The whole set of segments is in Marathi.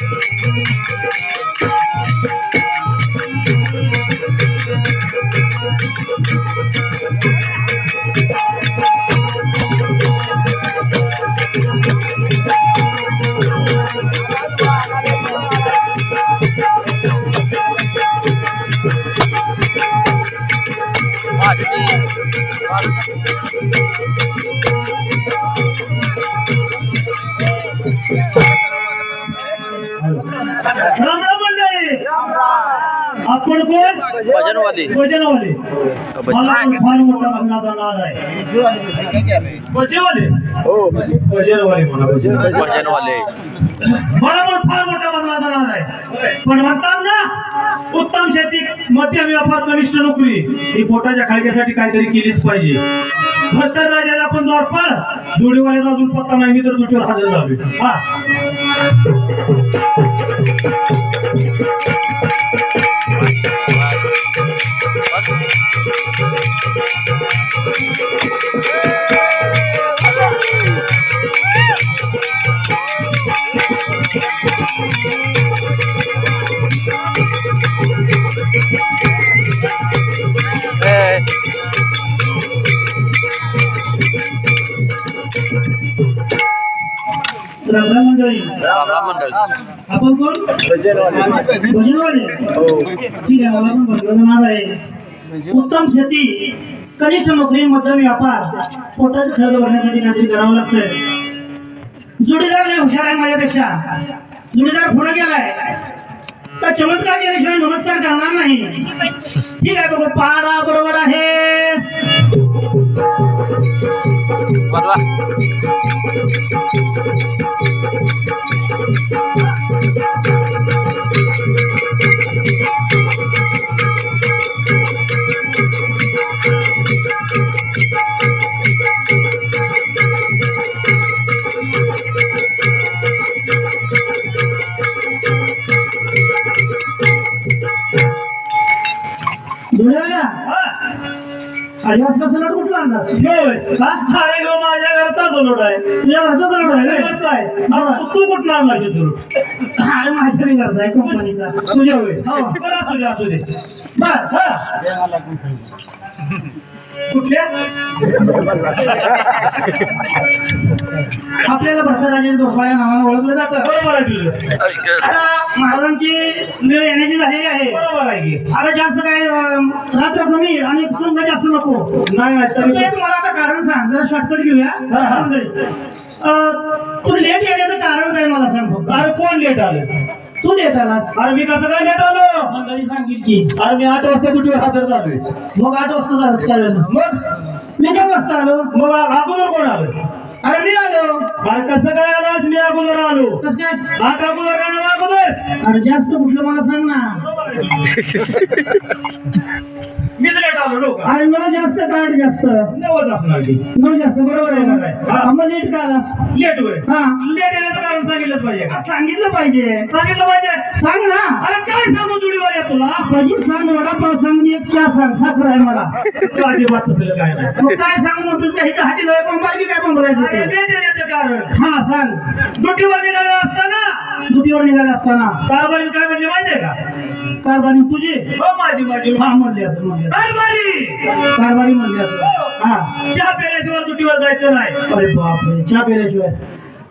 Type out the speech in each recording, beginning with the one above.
Thank you. भजनवाली भजनवाले मला पण फार मोठा भजनाचा नाद आहे. भजनवाले हो. भजनवाले म्हणा भजन भजनवाले मला पण फार मोठा भजनाचा नाद आहे. पण म्हणतात ना उत्तम शेती मध्यम व्यापार कनिष्ठ नोकरी ही पोटाच्या खाळक्यासाठी काहीतरी केलीच पाहिजे. भत्तर राजाला पण द्वारफळ जोडीवाल्याचा अजून पत्ता नाही. मी तर तुझ्यावर हजर झालोय. हा. आपण कोण? भजनवाले हो, ठीक आहे मला पण भजनाचा आहे उत्तम शेती कनिष्ठ नोकरी मध्यम व्यापार पोटाचे खर्च भरण्यासाठी काहीतरी करावं लागतंय. जोडीदार लय हुशार आहे माझ्यापेक्षा जोडीदार पुढे गेलाय. चमत्कार केल्याशिवाय नमस्कार करणार नाही। ठीक आहे बघू पारा बरोबर आहे बनवा आदिवास कसा लट कुठला अंदाज अरे गो माझ्या घरचा सलोट आहे. तुझ्या घरचा सलोट आहे घरचा आहे. तू कुठला आणलास हे सलोट अरे माझ्या बी घरचा आहे कंपनीचा. तुझ्या होय. बरं असू दे असू दे. बर. हा. कुठल्या? आपल्याला भरतराजे दोफा या नावानं ओळखलं जातं. बरोबर आहे तुझं. आता महाराजांची वेळ येण्याची झालेली आहे. बरोबर आहे की. आता जास्त काय अं, रात्र कमी आणि सुंग जास्त नको. नाही नाही एक मला आता कारण सांग. जरा शॉर्टकट घेऊया. अं, तू लेट येण्याचं कारण काय मला सांग फक्त. अरे कोण लेट आलं? तू लेट आलास अरे मी कसं काय लेट आलो मंडळी सांगितली की. अरे मी आठ वाजता तुझ्या हजर झालोय. मग आठ वाजता झालंस काय झालं? मग? मी नऊ वाजता आलो? मग अगोदर कोण आलं? अरे मी आलो. अरे कसं काय आलास मी अगोदर आलो. कसं काय? आठ अगोदर काय आला अगोदर अरे जास्त कुठलं मला सांग ना. मीच लेट आलो लोक अरे नऊ जास्त काय आठ जास्त असणार नऊ जास्त बरोबर आहे ना? मग लेट का आलास? लेट होय. हा. लेट येण्याचं कारण सांगितलं पाहिजे. सांगितलं पाहिजे. सांगितलं पाहिजे. सांग ना. अरे काय सांगू जुडीवाल्या तुला? भजी सांग वडापाव सांग आणि एक चहा सांग. साखर आहे मला. अजिबात काय नाही. मग काय सांगू मग तुझ्या इथं हाटी लोक पंपायची काय पंपायचं लेट येण्याचं कारण. हा सांग. दुटीवर निघाला असताना. दुटीवर निघाला असताना. कारभारी काय म्हणजे माहिती आहे का? कारभारी तुझी. हो माझी माझी. हा म्हणली असं म्हणली कारभारी! कारभारी म्हणली असं. हा. चहा प्यायल्याशिवाय दुटीवर जायचं नाही. अरे बापरे चहा प्यायल्याशिवाय.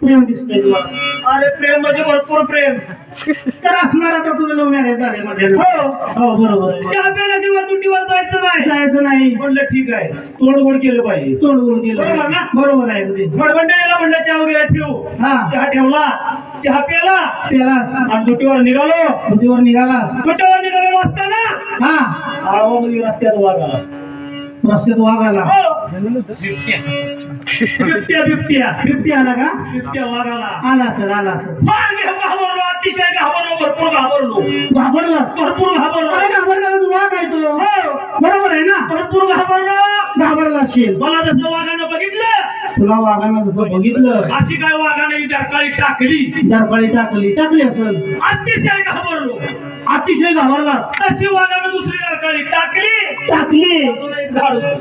प्रेम दिसतंय तुला. अरे प्रेम म्हणजे भरपूर प्रेम. तर असणार आता तुझं लव्ह मॅरेज झाले माझ्या हो. हो बरोबर. आहे. चहा प्यायल्याशिवाय दुटीवर जायचं नाही. जायचं नाही. म्हणलं ठीक आहे. तोड गोड केलं पाहिजे. तोड गोड केलं बरोबर ना? बरोबर आहे अगदी. मडमंडळीला म्हणलं चहा वगैरे ठेवू. हा. चहा ठेवला. चहा प्याला. प्यालास आणि दुटीवर निघालो. दुटीवर निघालास. दुटीवर निघालेलो असताना. हा. आळवामध्ये रस्त्यात वागाला रस्त्यात वागाला बिबट्या. बिबट्या बिबट्या. आला का? बिबट्या वागाला आला सर आला सर. फार घाबरलो अतिशय घाबरलो भरपूर घाबरलो. घाबरलास? भरपूर घाबरलो. अरे घाबरला तू? वाघ आहे तो. बरोबर आहे ना? भरपूर घाबरलो. घाबरला असेल मला जसं वाघानं बघितलं तुला वाघानं जसं बघितलं. अशी काय वाघाने डरकाळी टाकली. डरकाळी टाकली. टाकली असेल. अतिशय घाबरलो. अतिशय घाबरलास. तशी वाघानं दुसरी डरकाळी टाकली. टाकली. बाजूला एक झाड होतं.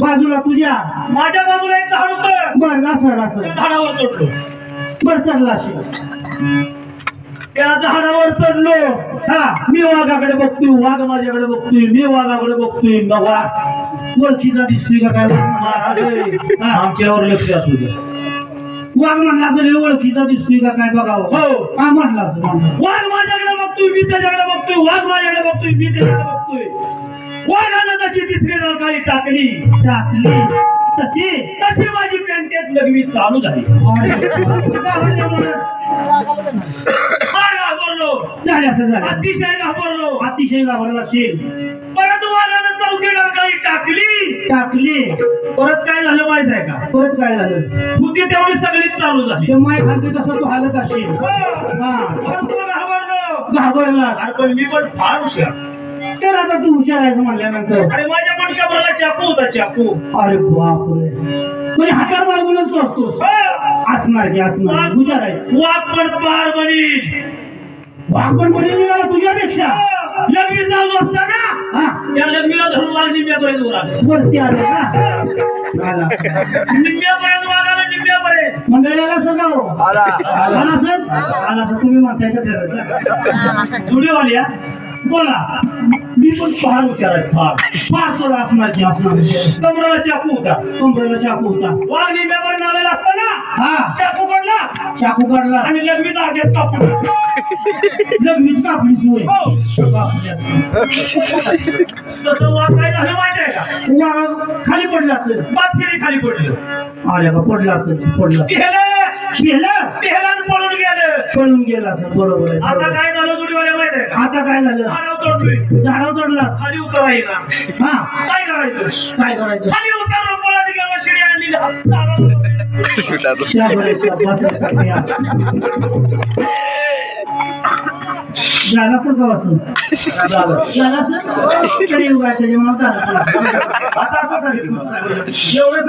बाजूला तुझ्या. माझ्या बाजूला एक झाड होतं. बर असं असं झाडावर चढलो. बर चढला असेल. त्या झाडावर चढलो. हा मी वाघाकडे बघतोय वाघ माझ्याकडे बघतोय मी वाघाकडे बघतोय. वाघ ओळखीचा दिसतोय का काय? आमच्यावर लक्ष असू द्या वाघ म्हणला असं हे ओळखीचा दिसतोय का काय? बघावं हो. हा म्हणला असं वाघ माझ्याकडे बघतोय मी त्याच्याकडे बघतोय वाघ माझ्याकडे बघतोय मी त्याच्याकडे बघतोय. वाघानं जशी तिसरी नरकाळी टाकली. टाकली. तशी तशी माझी पॅन्टेच लगवी चालू झाली. फार घाबरलो? अतिशय घाबरलो. अतिशय घाबरला असेल परत वाघानं चौथी नरकाळी टाकली. टाकली. परत काय झालं माहीत आहे का? परत काय झालं? होती तेवढी सगळीच चालू झाली. माय खालते तसं तू हालत असेल घाबरलो. घाबरला अरे पण मी पण फार हुशार. तर आता तू हुशार आहेस म्हणल्यानंतर. अरे माझ्या पण कबराला चाकू होता चाकू. अरे बापरे. म्हणजे हातात मागूनच तू असतोस. असणार की असणार. हुशार आहे वाघ पण पार बनील. वाघ पण बनील निघाला तुझ्यापेक्षा. लग्नी जाऊन असताना हा. त्या लग्नीला धरून वाघ निम्म्यापर्यंत आले वरती आले का? आला. निम्म्यापर्यंत वाघ आला निम्म्यापर्यंत मंडळाला सगळं आला. सर आला. सर तुम्ही म्हणताय का खरं व्हिडिओ आल्या बोला. मी पण फार हुशार आहे फार. फार थोडं असणार की असणार. कमराला चाकू होता. कमराला चाकू होता. वाघ निम्यापर्यंत आलेला असताना हा. चाकू काढला. चाकू काढला. आणि लग्नीचा हातात कापून लग्नीच कापली सोय. असेल. तसं वाघ काय झालं माहिती आहे का वाघ खाली पडला असेल. बादशिरी खाली पडलं. आल्या का पडला असेल पडला गेलं. गेलं? पळून गेलं. पळून गेला असेल बरोबर आता काय झालं जोडीवाले आता काय झालं? झाडावर चढलोय झाडावर चढला खाली उतरायला हा काय करायचं? काय करायचं? खाली उतरलो पळत गेलो शिडी आणली. झाला सर का असं झाला. सर तरी उगा त्याच्या म्हणून झालं. आता असं सांगितलं एवढं